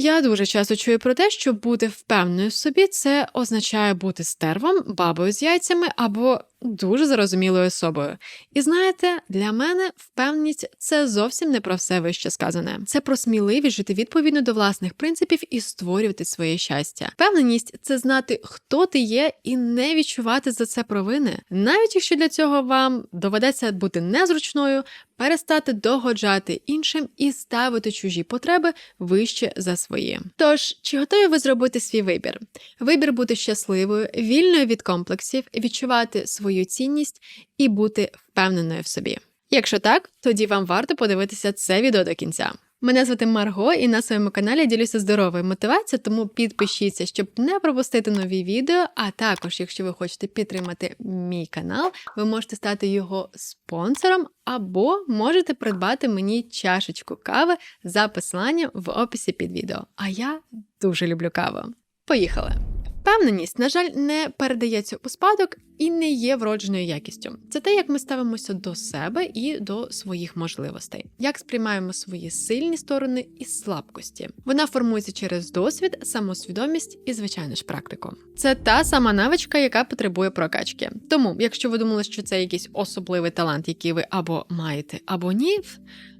Я дуже часто чую про те, що бути впевненою в собі це означає бути стервом, бабою з яйцями або дуже зрозумілою особою. І знаєте, для мене впевненість це зовсім не про все вище сказане. Це про сміливість жити відповідно до власних принципів і створювати своє щастя. Впевненість це знати, хто ти є, і не відчувати за це провини, навіть якщо для цього вам доведеться бути незручною, перестати догоджати іншим і ставити чужі потреби вище за свої. Тож, чи готові ви зробити свій вибір? Вибір бути щасливою, вільною від комплексів, відчувати свою цінність і бути впевненою в собі. Якщо так, тоді вам варто подивитися це відео до кінця. Мене звати Марго, і на своєму каналі ділюся здоровою мотивацією, тому підпишіться, щоб не пропустити нові відео. А також, якщо ви хочете підтримати мій канал, ви можете стати його спонсором або можете придбати мені чашечку кави за посиланням в описі під відео. А я дуже люблю каву. Поїхали! Впевненість, на жаль, не передається у спадок і не є вродженою якістю. Це те, як ми ставимося до себе і до своїх можливостей, як сприймаємо свої сильні сторони і слабкості. Вона формується через досвід, самосвідомість і, звичайно ж, практику. Це та сама навичка, яка потребує прокачки. Тому, якщо ви думали, що це якийсь особливий талант, який ви або маєте, або ні,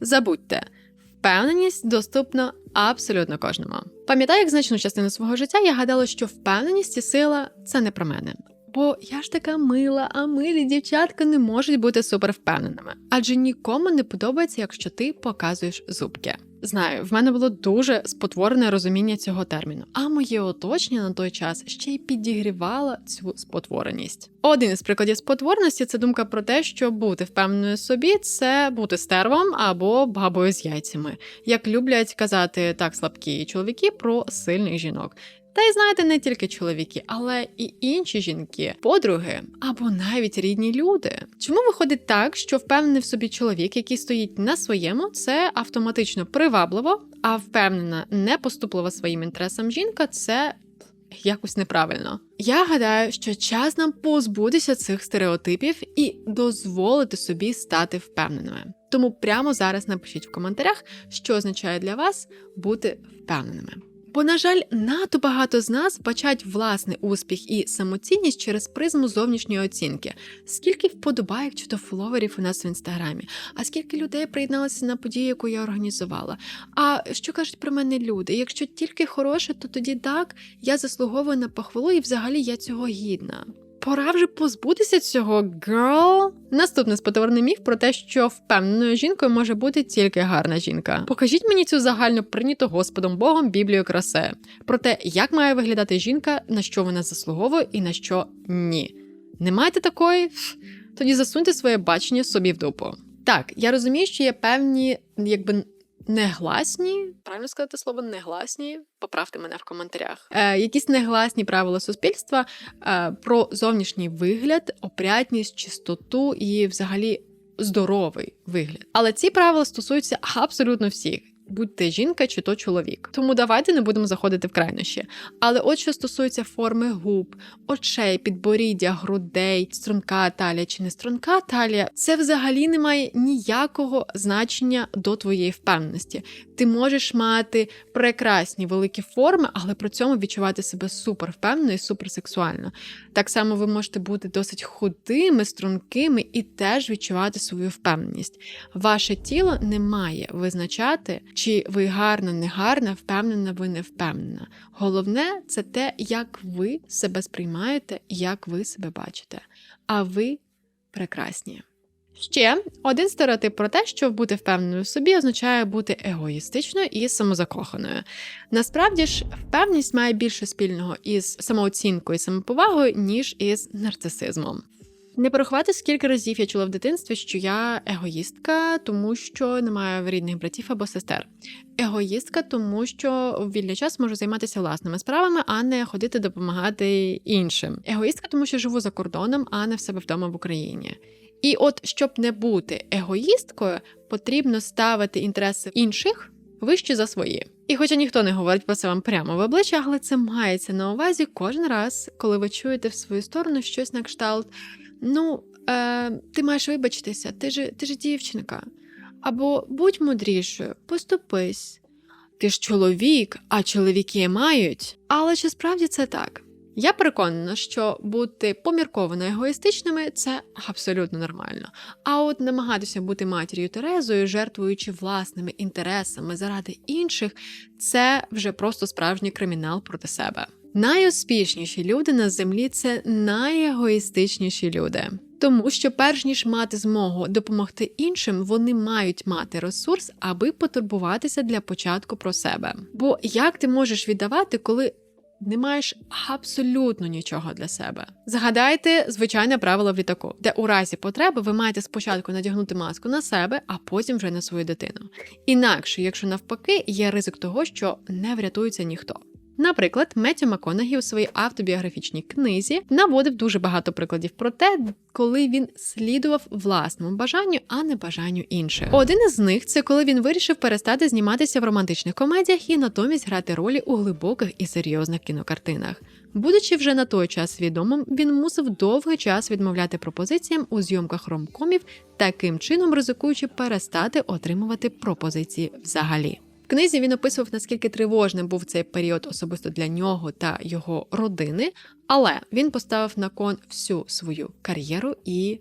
забудьте. Впевненість доступна абсолютно кожному. Пам'ятаю, як значну частину свого життя я гадала, що впевненість і сила це не про мене. Бо я ж така мила, а милі дівчатка не можуть бути супервпевненими. Адже нікому не подобається, якщо ти показуєш зубки. Знаю, в мене було дуже спотворене розуміння цього терміну, а моє оточення на той час ще й підігрівало цю спотвореність. Один із прикладів спотвореності це думка про те, що бути впевненою собі це бути стервом або бабою з яйцями, як люблять казати так слабкі чоловіки про сильних жінок. Та й знаєте, не тільки чоловіки, але і інші жінки, подруги або навіть рідні люди. Чому виходить так, що впевнений в собі чоловік, який стоїть на своєму, це автоматично привабливо, а впевнена, не поступлива своїм інтересам жінка це. Якось неправильно. Я гадаю, що час нам позбутися цих стереотипів і дозволити собі стати впевненими. Тому прямо зараз напишіть в коментарях, що означає для вас бути впевненими. Бо, на жаль, надто багато з нас бачать власний успіх і самоцінність через призму зовнішньої оцінки. Скільки вподобайок чи то фоловерів у нас в інстаграмі, а скільки людей приєдналося на подію, яку я організувала. А що кажуть про мене люди? Якщо тільки хороше, то тоді так я заслуговую на похвалу, і взагалі я цього гідна. Пора вже позбутися цього girl. Наступний спотворний міф про те, що впевненою жінкою може бути тільки гарна жінка. Покажіть мені цю загально прийняту Господом Богом Біблію красе про те, як має виглядати жінка, на що вона заслуговує і на що ні. Не маєте такої? Тоді засуньте своє бачення собі в дупу. Так, я розумію, що є певні, якби негласні, правильно сказати слово негласні, поправте мене в коментарях. Е, Якісь негласні правила суспільства е, про зовнішній вигляд, опрятність, чистоту і, взагалі, здоровий вигляд. Але ці правила стосуються абсолютно всіх будь-те жінка чи то чоловік. Тому давайте не будемо заходити в крайнощі. Але от що стосується форми губ, очей, підборіддя, грудей, струнка талія чи не струнка талія, це взагалі не має ніякого значення до твоєї впевненості. Ти можеш мати прекрасні великі форми, але при цьому відчувати себе супер впевнено і суперсексуально. Так само ви можете бути досить худими, стрункими і теж відчувати свою впевненість. Ваше тіло не має визначати, чи ви гарна, не гарна, впевнена, ви не впевнена. Головне це те, як ви себе сприймаєте як ви себе бачите. А ви прекрасні. Ще один стереотип про те, що бути впевненою в собі означає бути егоїстичною і самозакоханою. Насправді ж, впевненість має більше спільного із самооцінкою і самоповагою, ніж із нарцисизмом. Не порахувати, скільки разів я чула в дитинстві, що я егоїстка, тому що не маю рідних братів або сестер. Егоїстка, тому що в вільний час можу займатися власними справами, а не ходити допомагати іншим. Егоїстка, тому що живу за кордоном, а не в себе вдома в Україні. І от, щоб не бути егоїсткою, потрібно ставити інтереси інших вище за свої. І хоча ніхто не говорить про це вам прямо в обличчя, але це мається на увазі кожен раз, коли ви чуєте в свою сторону щось на кшталт. Ну, е, ти маєш вибачитися, ти ж ти ж дівчинка. Або будь мудрішою, поступись. ти ж чоловік, а чоловіки мають. Але чи справді це так? Я переконана, що бути помірковано егоїстичними це абсолютно нормально. А от намагатися бути матір'ю Терезою, жертвуючи власними інтересами заради інших, це вже просто справжній кримінал проти себе. Найуспішніші люди на землі це найегоїстичніші люди. Тому що, перш ніж мати змогу допомогти іншим, вони мають мати ресурс, аби потурбуватися для початку про себе. Бо як ти можеш віддавати, коли не маєш абсолютно нічого для себе? Згадайте звичайне правило в літаку, де у разі потреби ви маєте спочатку надягнути маску на себе, а потім вже на свою дитину. Інакше, якщо навпаки, є ризик того, що не врятується ніхто. Наприклад, Меттю Маконагі у своїй автобіографічній книзі наводив дуже багато прикладів про те, коли він слідував власному бажанню, а не бажанню інших. Один із них це коли він вирішив перестати зніматися в романтичних комедіях і натомість грати ролі у глибоких і серйозних кінокартинах. Будучи вже на той час свідомим, він мусив довгий час відмовляти пропозиціям у зйомках ромкомів, таким чином ризикуючи перестати отримувати пропозиції взагалі. В книзі він описував, наскільки тривожним був цей період особисто для нього та його родини, але він поставив на кон всю свою кар'єру і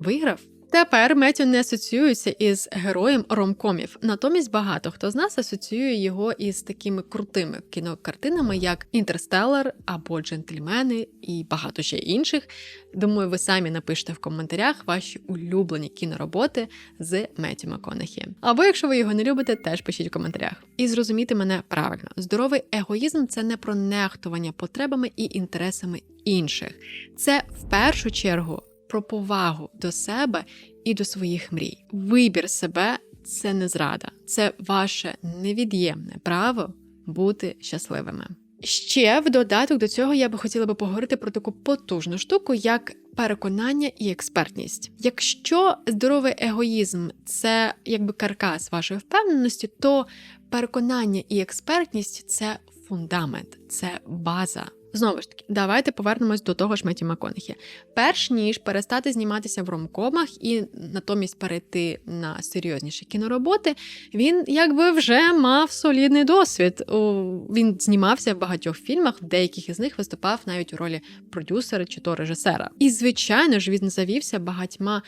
виграв. Тепер Меттю не асоціюється із героєм ромкомів. Натомість багато хто з нас асоціює його із такими крутими кінокартинами, як Інтерстеллар або Джентльмени і багато ще інших. Думаю, ви самі напишете в коментарях ваші улюблені кінороботи з Меттю Маконахі. Або якщо ви його не любите, теж пишіть в коментарях. І зрозумійте мене правильно: здоровий егоїзм це не про нехтування потребами і інтересами інших. Це в першу чергу про повагу до себе і до своїх мрій. Вибір себе це не зрада, це ваше невід'ємне право бути щасливими. Ще в додаток до цього я би хотіла би поговорити про таку потужну штуку, як переконання і експертність. Якщо здоровий егоїзм це якби каркас вашої впевненості, то переконання і експертність це фундамент, це база. Знову ж таки, давайте повернемось до того ж Меті Маконахі. Перш ніж перестати зніматися в ромкомах і натомість перейти на серйозніші кінороботи, він якби вже мав солідний досвід. Він знімався в багатьох фільмах, в деяких із них виступав навіть у ролі продюсера чи то режисера. І, звичайно ж, він завівся багатьма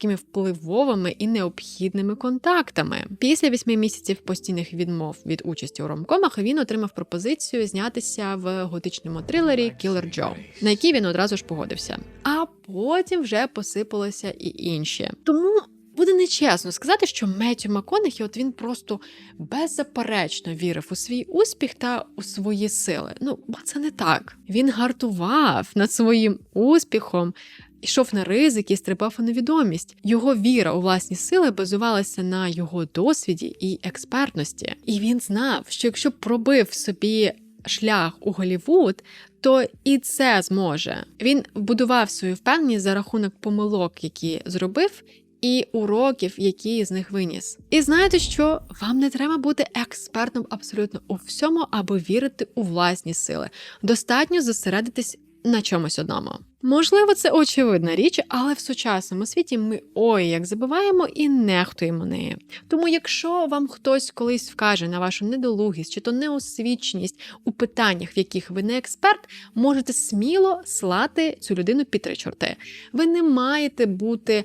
такими впливовими і необхідними контактами. Після вісьми місяців постійних відмов від участі у ромкомах він отримав пропозицію знятися в готичному трилері Кілер Джо, на який він одразу ж погодився. А потім вже посипалося і інші. Тому. Буде нечесно сказати, що Меттю Маконахі, от він просто беззаперечно вірив у свій успіх та у свої сили. Ну, бо це не так. Він гартував над своїм успіхом, йшов на ризики і стрибав у невідомість. Його віра у власні сили базувалася на його досвіді і експертності. І він знав, що якщо пробив собі шлях у Голівуд, то і це зможе. Він будував свою впевненість за рахунок помилок, які зробив. І уроків, які з них виніс. І знаєте, що вам не треба бути експертом абсолютно у всьому, аби вірити у власні сили. Достатньо зосередитись на чомусь одному. Можливо, це очевидна річ, але в сучасному світі ми ой як забуваємо і нехтуємо нею. Тому, якщо вам хтось колись вкаже на вашу недолугість чи то неосвіченість у питаннях, в яких ви не експерт, можете сміло слати цю людину під три чорти. Ви не маєте бути.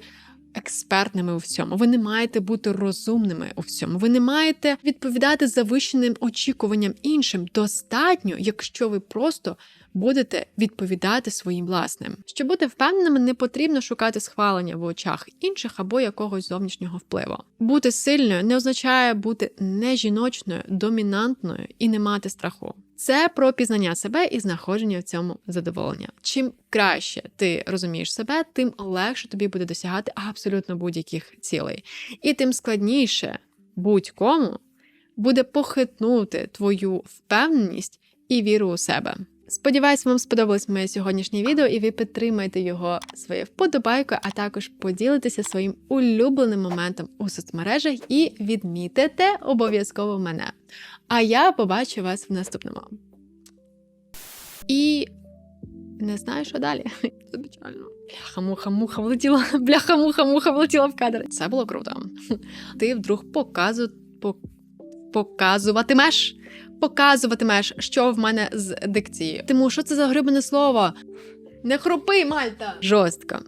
Експертними у всьому, ви не маєте бути розумними у всьому, ви не маєте відповідати завищеним очікуванням іншим. Достатньо, якщо ви просто будете відповідати своїм власним. Щоб бути впевненими, не потрібно шукати схвалення в очах інших або якогось зовнішнього впливу. Бути сильною не означає бути нежіночною, домінантною і не мати страху. Це про пізнання себе і знаходження в цьому задоволення. Чим краще ти розумієш себе, тим легше тобі буде досягати абсолютно будь-яких цілей. І тим складніше будь-кому буде похитнути твою впевненість і віру у себе. Сподіваюсь, вам сподобалось моє сьогоднішнє відео, і ви підтримаєте його своєю вподобайкою, а також поділитеся своїм улюбленим моментом у соцмережах і відмітите обов'язково мене. А я побачу вас в наступному. І не знаю, що далі. Звичайно. Бляха-муха-муха влетіла. Бляха-муха-муха влетіла в кадр. Це було круто. Ти вдруг показу... показуватимеш. Показуватимеш, що в мене з дикцією. Тому що це за грибне слово? Не хропи, Мальта! Жорстко.